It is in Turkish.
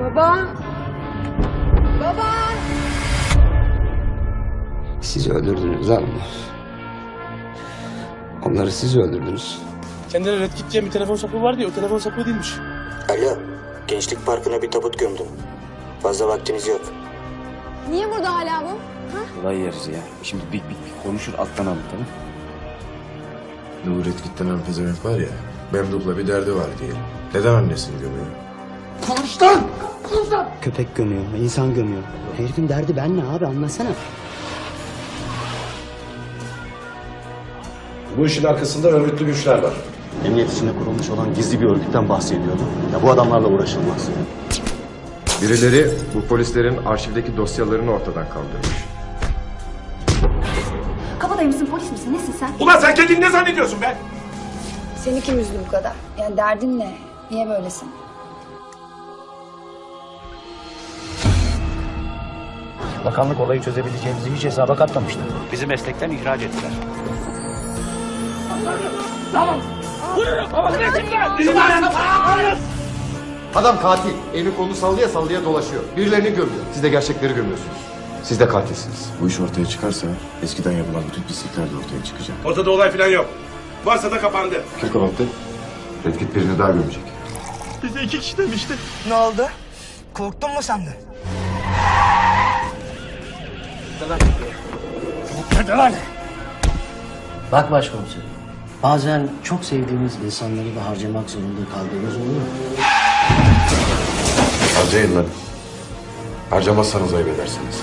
Baba! Baba! Siz öldürdünüz lan Onları siz öldürdünüz. Kendine red gideceğim bir telefon sapı vardı ya o telefon sapı değilmiş. Alo, gençlik parkına bir tabut gömdüm. Fazla vaktiniz yok. Niye burada hala bu? Ha? Olay yeriz ya. Şimdi bir, bir, bir konuşur atlanalım tamam mı? Bu Redkit denen pezevenk var ya, Memduh'la bir derdi var diye. Neden annesini gömüyor? Köpek gömüyor, insan gömüyor. Herifin derdi ben ne abi anlasana. Bu işin arkasında örgütlü güçler var. Emniyet içinde kurulmuş olan gizli bir örgütten bahsediyordu. Ya bu adamlarla uğraşılmaz. Birileri bu polislerin arşivdeki dosyalarını ortadan kaldırmış. Kabadayı mısın, polis misin, nesin sen? Ulan sen kendini ne zannediyorsun be? Seni kim üzdü bu kadar? Yani derdin ne? Niye böylesin? Bakanlık olayı çözebileceğimizi hiç hesaba katmamıştı. Bizi meslekten ihraç ettiler. Adam katil. Elini kolunu sallaya sallaya dolaşıyor. Birilerini gömüyor. Siz de gerçekleri gömüyorsunuz. Siz de katilsiniz. Bu iş ortaya çıkarsa eskiden yapılan bütün pislikler de ortaya çıkacak. Ortada olay falan yok. Varsa da kapandı. Kim kapattı? Redkit birini daha gömecek. Ne oldu? Korktun mu sandın? Bak başkomiserim. Bazen çok sevdiğimiz insanları da harcamak zorunda kaldığımız oluyor. Harcayın lan. Harcamazsanız ayıp edersiniz.